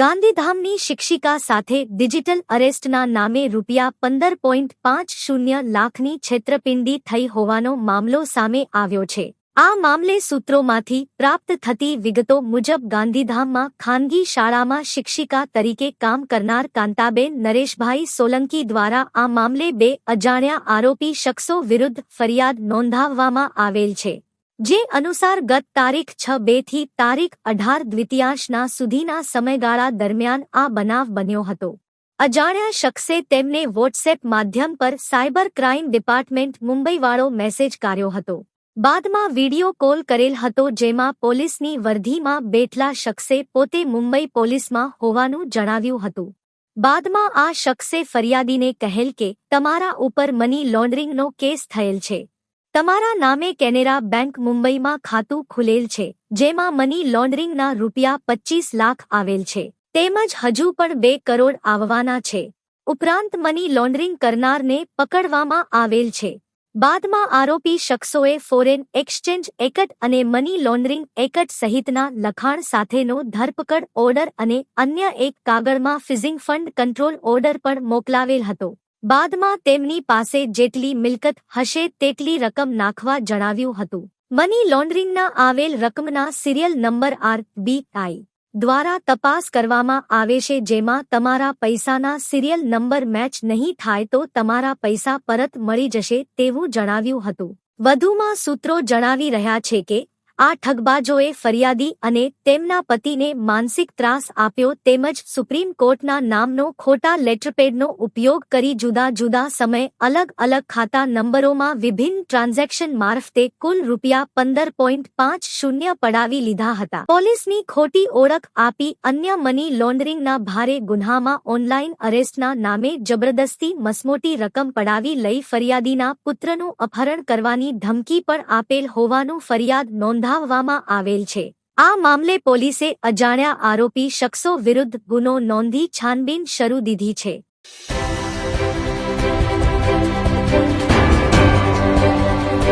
ગાંધીધામની શિક્ષિકા સાથે ડિજિટલ અરેસ્ટના નામે રૂપિયા પંદર પોઈન્ટ પાંચ શૂન્ય લાખની છેતરપિંડી થઈ હોવાનો મામલો સામે આવ્યો છે. આ મામલે સૂત્રોમાંથી પ્રાપ્ત થતી વિગતો મુજબ ગાંધીધામમાં ખાનગી શાળામાં શિક્ષિકા તરીકે કામ કરનાર કાંતાબેન નરેશભાઈ સોલંકી દ્વારા આ મામલે બે અજાણ્યા આરોપી શખ્સો વિરુદ્ધ ફરિયાદ નોંધાવવામાં આવેલ છે. જે અનુસાર ગત તારીખ છ બેથી તારીખ અઢાર દ્વિતીયાંશના સુધીના સમયગાળા દરમિયાન આ બનાવ બન્યો હતો. અજાણ્યા શખ્સે તેમને વોટ્સએપ માધ્યમ પર સાયબર ક્રાઇમ ડિપાર્ટમેન્ટ મુંબઈવાળો મેસેજ કર્યો હતો. બાદમાં વિડિયો કોલ કરેલ હતો જેમાં પોલીસની વર્ધીમાં બેઠલા શખ્સે પોતે મુંબઈ પોલીસમાં હોવાનું જણાવ્યું હતું. બાદમાં આ શખ્સે ફરિયાદીને કહેલ કે, તમારા ઉપર મની લોન્ડરિંગનો કેસ થયેલ છે. તમારા નામે કેનેરા બેંક મુંબઈમાં ખાતું ખુલેલ છે, જેમાં મની લોન્ડરિંગના રૂપિયા પચીસ લાખ આવેલ છે. તેમજ હજુ પણ બે કરોડ આવવાના છે. ઉપરાંત મની લોન્ડરિંગ કરનારને પકડવામાં આવેલ છે. બાદમાં આરોપી શખ્સોએ ફોરેન એક્સચેન્જ એકટ અને મની લોન્ડરિંગ એકટ સહિતના લખાણ સાથેનો ધરપકડ ઓર્ડર અને અન્ય એક કાગળમાં ફિઝિંગ ફંડ કંટ્રોલ ઓર્ડર પણ મોકલાવેલ હતો. બાદમાં તેમની પાસે જેટલી મિલકત હશે તેટલી રકમ નાખવા જણાવ્યું હતું. મની લોન્ડરિંગના આવેલ રકમના serial number R B I દ્વારા તપાસ કરવામાં આવે છે જેમાં તમારા પૈસાના સિરિયલ નંબર મેચ નહીં થાય તો તમારા પૈસા પરત મળી જશે તેવું જણાવ્યું હતું. વધુમાં સૂત્રો જણાવી રહ્યા છે કે આ ઠગબાજોએ ફરિયાદી અને તેમના પતિને માનસિક ત્રાસ આપ્યો તેમજ સુપ્રીમ કોર્ટના નામનો ખોટા લેટરપેડનો ઉપયોગ કરી જુદા જુદા સમય અલગ અલગ ખાતા નંબરોમાં વિભિન્ન ટ્રાન્ઝેક્શન મારફતે કુલ રૂપિયા પંદર પોઈન્ટ પાંચ શૂન્ય પડાવી લીધા હતા. પોલીસની ખોટી ઓળખ આપી અન્ય મની લોન્ડરિંગના ભારે ગુન્હામાં ઓનલાઈન અરેસ્ટના નામે જબરદસ્તી મસમોટી રકમ પડાવી લઈ ફરિયાદીના પુત્રનું અપહરણ કરવાની ધમકી પણ આપેલ હોવાનું ફરિયાદ નોંધા નોંધાવવામાં આવેલ છે. આ મામલે પોલીસે અજાણ્યા આરોપી શખ્સો વિરુદ્ધ ગુનો નોંધી છાનબીન શરૂ દીધી છે.